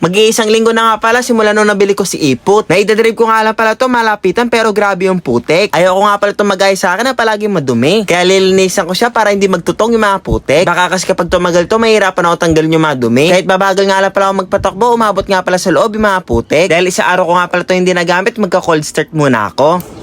Mag-iisang linggo na nga pala simula nung nabili ko si Ipot. Naidadrive ko nga lang pala to malapitan pero grabe yung putek. Ayoko nga pala to mag sa akin na palagi madumi. Kaya lilinisan ko siya para hindi magtutong yung mga putek. Baka kasi kapag tumagal to, mahirapan ako tanggalin yung mga dumi. Kahit babagal nga lang pala ako magpatakbo, umabot nga pala sa loob yung mga putek. Dahil isa araw ko nga pala to hindi nagamit, magka-cold start muna ako.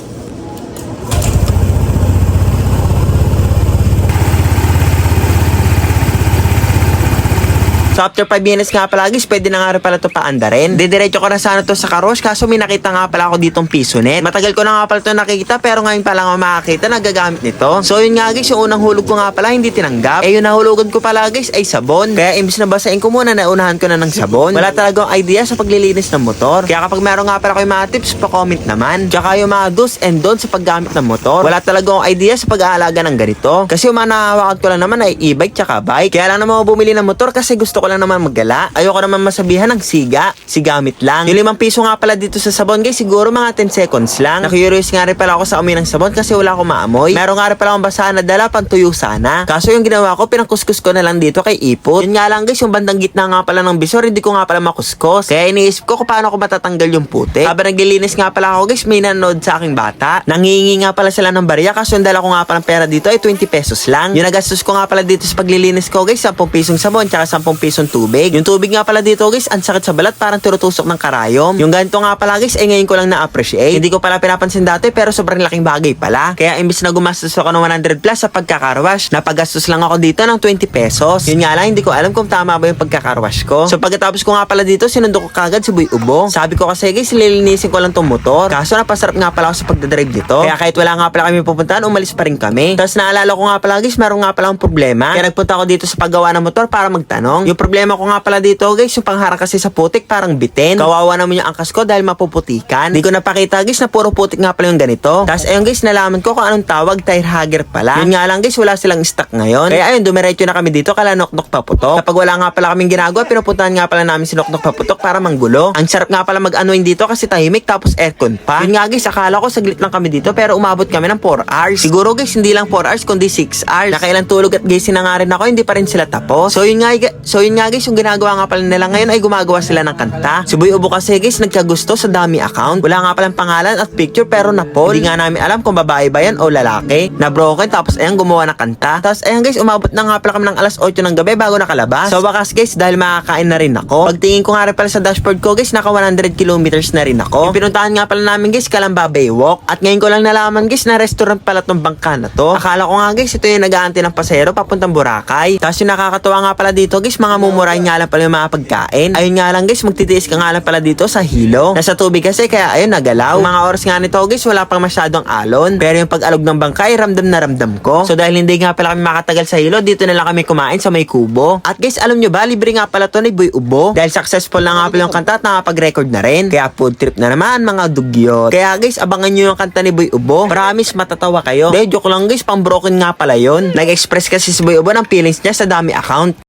So after 5 minutes nga pala guys, pwede na nga rin pala ito paanda rin. Didiretso ko na sana to sa karos, kaso may nakita nga pala ako ditong piso net. Matagal ko na nga pala ito nakikita, pero ngayon pa lang ako makakita na gagamit nito. So yun nga guys, yung unang hulog ko nga pala hindi tinanggap. Eh yung nahulugan ko pala guys ay sabon. Kaya imbis na basahin ko muna, naunahan ko na ng sabon. Wala talagang idea sa paglilinis ng motor. Kaya kapag meron nga pala kayo mga tips, pa-comment naman. Tsaka yung mga do's and don'ts sa paggamit ng motor. Wala talagang idea sa pag-aalaga ng ganito. Kasi yung mga nahawakan ko lang naman ay e-bike tsaka bike. Kaya lang naman bumili ng motor kasi gusto ko lang naman maggala. Ayoko naman masabihan ng siga. Sigamit lang. Yung limang piso nga pala dito sa sabon guys, siguro mga 10 seconds lang. Na-curious nga rin pala ako sa amoy ng sabon kasi wala akong maamoy. Meron nga rin pala akong basahan na dala pantuyo sana. Kaso yung ginawa ko, pinangkuskus ko na lang dito kay Ipot. Yun nga lang guys, yung bandang gitna nga pala ng bisor, hindi ko nga pala makuskus. Kaya iniisip ko kung paano ko matatanggal yung puti. Habang naglilinis nga pala ako guys, may nanood sa aking bata. Nangingi nga pala sila ng barya kasi yung dala ko nga pala pera dito ay 20 pesos lang. Yung nagastos ko nga pala dito sa paglilinis ko guys, 10 pisong sabon tsaka 10 pisong tubig. Yung tubig nga pala dito guys, ang sakit sa balat parang tinutusok ng karayom. Yung ganito nga pala guys, eh ngayon ko lang na-appreciate. Hindi ko pala pinapansin dati pero sobrang laking bagay pala. Kaya imbis na gumastos ako ng 100 plus sa pagkakarwash, napagastos lang ako dito ng 20 pesos. Yun nga lang, hindi ko alam kung tama ba yung pagkakarwash ko. So pagkatapos ko nga pala dito, sinundo ko kagad si Boy Ubo. Sabi ko kasi guys, lilinisin ko lang tong motor. Kaso napasarap nga pala ako sa pagdadrive dito. Kaya kahit wala nga pala kami pupuntahan, umalis pa rin kami. Tapos naalala ko nga pala guys, meron nga pala akong problema. Kaya nagpunta ako dito sa paggawa ng motor para magtanong. Yung problema ko nga pala dito guys, yung pangharap kasi sa putik parang bitin. Kawawa naman yung angkas ko dahil mapuputikan. Di ko napakita guys na puro putik nga pala yung ganito. Tapos ayun guys, nalaman ko kung anong tawag tire hugger pala. Yun nga lang guys, wala silang stock ngayon. Kaya ayun, dumiretso na kami dito kala Noknok Paputok. Kapag wala nga pala kaming ginagawa, pinupuntahan nga pala namin si Noknok Paputok para manggulo. Ang sarap nga pala mag-unwind dito kasi tahimik tapos aircon pa. Yun nga guys, akala ko saglit lang kami dito pero umabot kami ng 4 hours. Siguro guys, hindi lang 4 hours kundi 6 hours. Nakailang tulog at gising na nga rin ako, hindi pa rin sila tapos. So yun nga, so yun nga guys, yung ginagawa nga pala nila ngayon ay gumagawa sila ng kanta. Si Boy Ubo kasi guys, nagkagusto sa dami account. Wala nga palang pangalan at picture pero na Paul. Hindi nga namin alam kung babae ba yan o lalaki. Na broken tapos ayan gumawa ng kanta. Tapos ayan guys, umabot na nga pala kami ng alas 8 ng gabi bago nakalabas. So wakas guys, dahil makakain na rin ako. Pagtingin ko nga rin pala sa dashboard ko guys, naka 100 kilometers na rin ako. Yung pinuntahan nga pala namin guys, Kalamba Baywalk. At ngayon ko lang nalaman guys na restaurant pala tong bangka na to. Akala ko nga guys, ito yung nag-aantay ng pasero papuntang Boracay. Tapos yung nakakatuwa nga pala dito guys, mga mumurahin nga lang pala yung mga pagkain. Ayun nga lang guys, magtitiis ka nga lang pala dito sa hilo. Nasa tubig kasi kaya ayun nagalaw. Mga oras nga nito guys, wala pang masyadong alon. Pero yung pag-alog ng bangka ay ramdam na ramdam ko. So dahil hindi nga pala kami makatagal sa hilo, dito na lang kami kumain sa may kubo. At guys, alam nyo ba, libre nga pala to ni Boy Ubo. Dahil successful na nga pala yung kanta at nakapag-record na rin. Kaya food trip na naman mga dugyot. Kaya guys, abangan nyo yung kanta ni Boy Ubo. Promise matatawa kayo. Dahil joke lang guys, pang broken nga pala yon. Nag-express kasi si Boy Ubo ng feelings niya sa dami account.